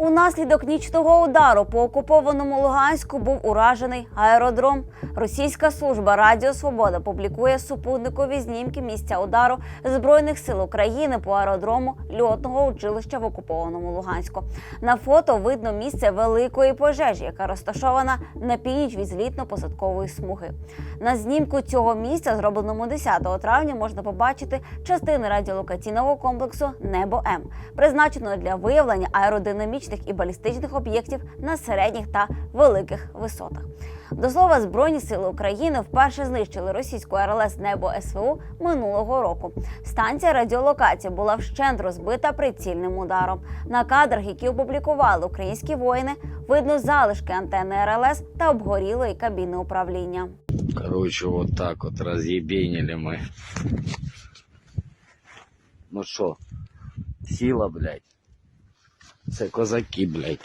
Унаслідок нічного удару по окупованому Луганську був уражений аеродром. Російська служба Радіо Свобода публікує супутникові знімки місця удару збройних сил України по аеродрому льотного училища в окупованому Луганську. На фото видно місце великої пожежі, яка розташована на північ від злітно-посадкової смуги. На знімку цього місця, зробленому 10 травня, можна побачити частини радіолокаційного комплексу Небо М, призначеного для виявлення аеродинамічних і балістичних об'єктів на середніх та великих висотах. До слова, Збройні сили України вперше знищили російську РЛС Небо СВУ минулого року. Станція радіолокації була вщент розбита прицільним ударом. На кадрах, які опублікували українські воїни, видно залишки антенни РЛС та обгорілої кабіни управління. Короче, вот так вот разъебенили мы. Ну что, сила, блядь. Це козаки, блядь.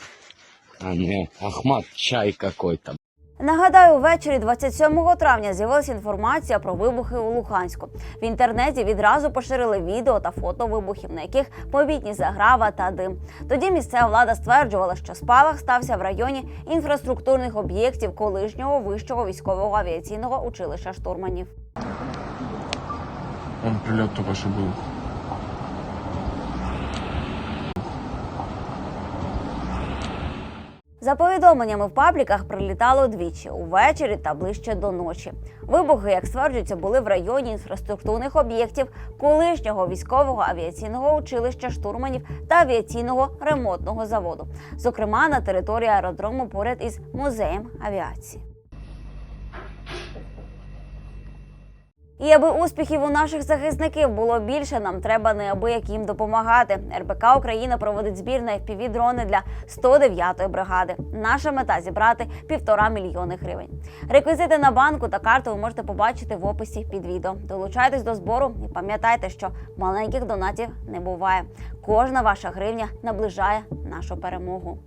А не Ахмат чай какой-то. Нагадаю, ввечері 27 травня з'явилася інформація про вибухи у Луганську. В інтернеті відразу поширили відео та фото вибухів, на яких помітні заграва та дим. Тоді місцева влада стверджувала, що спалах стався в районі інфраструктурних об'єктів колишнього вищого військового авіаційного училища штурманів. Он прилет только что был. За повідомленнями в пабліках прилітало двічі увечері та ближче до ночі. Вибухи, як стверджується, були в районі інфраструктурних об'єктів колишнього військового авіаційного училища штурманів та авіаційного ремонтного заводу, зокрема на території аеродрому поряд із музеєм авіації. І аби успіхів у наших захисників було більше, нам треба неабияк їм допомагати. РБК Україна проводить збір на fpv дрони для 109-ї бригади. Наша мета зібрати півтора мільйони гривень. Реквізити на банку та карту ви можете побачити в описі під відео. Долучайтесь до збору і пам'ятайте, що маленьких донатів не буває. Кожна ваша гривня наближає нашу перемогу.